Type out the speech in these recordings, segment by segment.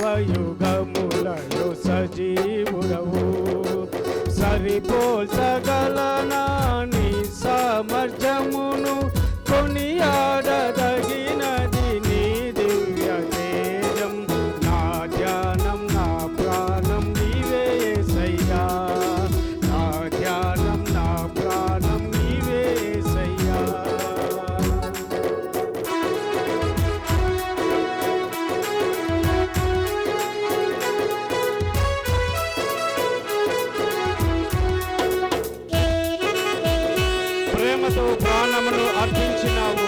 సర్వయుగములలో సజీవుడవు. సరిపో ప్రేమతో ప్రాణమును అర్పించినావు.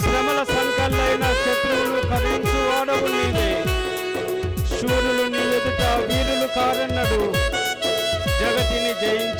శ్రమల సంకల్లైన శత్రువులు కదించు వాడవు నీవే. శూరులు నీ ఎదుట వీరులు కారన్నడు. జగతిని జయించిన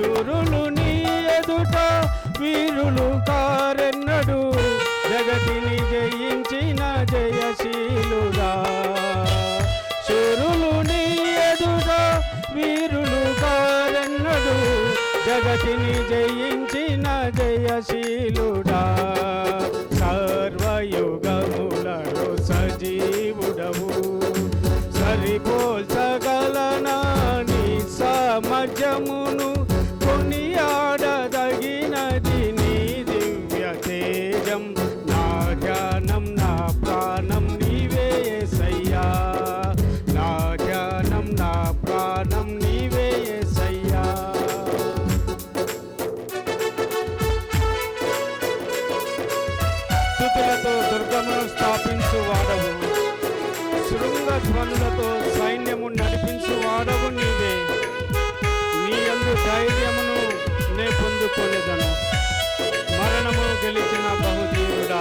శూరులు నీ ఎదుట వీరులు కారెన్నడు. జగతిని జయించిన జయశీలుగా శూరులు నీ ఎదుట వీరులు కారెన్నడు. జగతిని జయించిన జయశీలుడా. ప్రాణం నీవే యేసయ్యా స్థుతులతో దుర్గమును స్థాపించు వాడవు. శృంగ ధ్వనులతో సైన్యము నడిపించు వాడవు నీవే. నీ అందు ధైర్యమును నే పొందుకోలేదను మరణము గెలిచిన బహుదీరుడా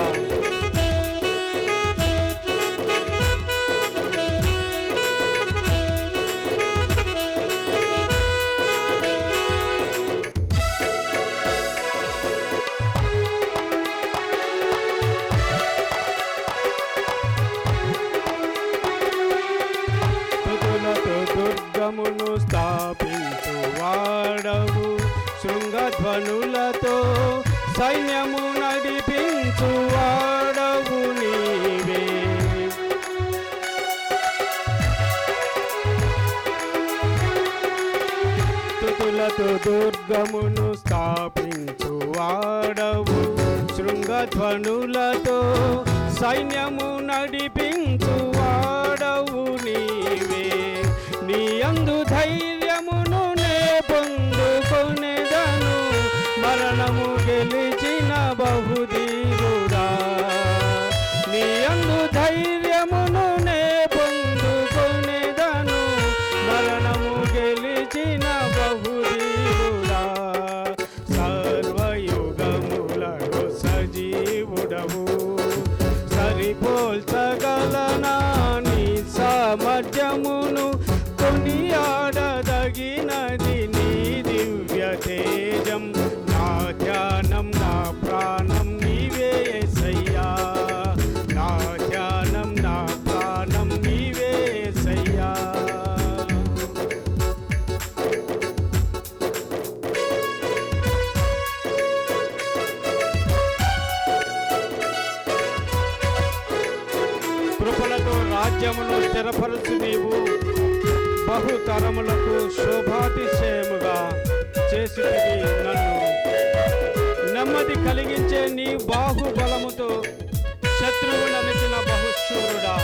సైన్యము నడిపించు వాడవు నీవే. స్థుతులతో దుర్గమును స్థాపించు వాడవు శృంగధ్వనులతో సైన్యము నడిపించు వాడవు నీవే. నీ అందు ధైర్యం కృపలతో రాజ్యమును స్థిరపరచు నీవు. బహుతరములకు శోభాతిశయముగా చేసి నన్ను. నెమ్మది కలిగించే నీ బాహుబలముతో శత్రువు నలిచిన బహుశూరుడా.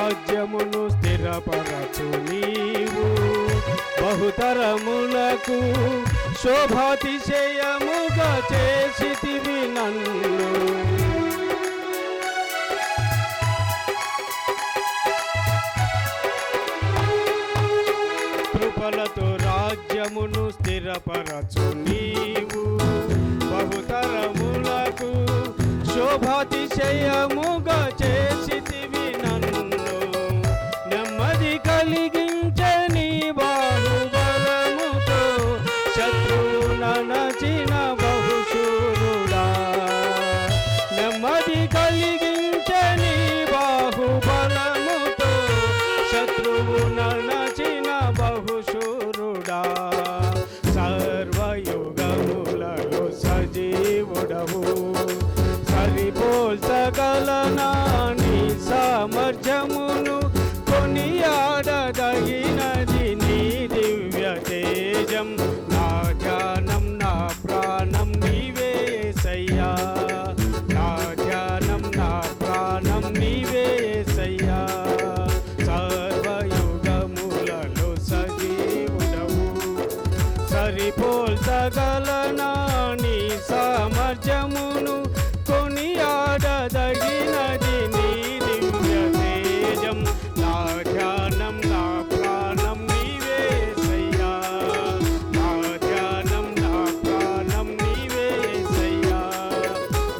రాజ్యమును స్థిరపరచునీవు బహుతరములకు శోభాతిశయముగా చేసితివి నన్ను కృపలతో రాజ్యమును స్థిరపరచు నీవు బహుతరములకు శోభాతిశయముగా చేసి పోల్చగలనా నీ సామర్థ్యమును?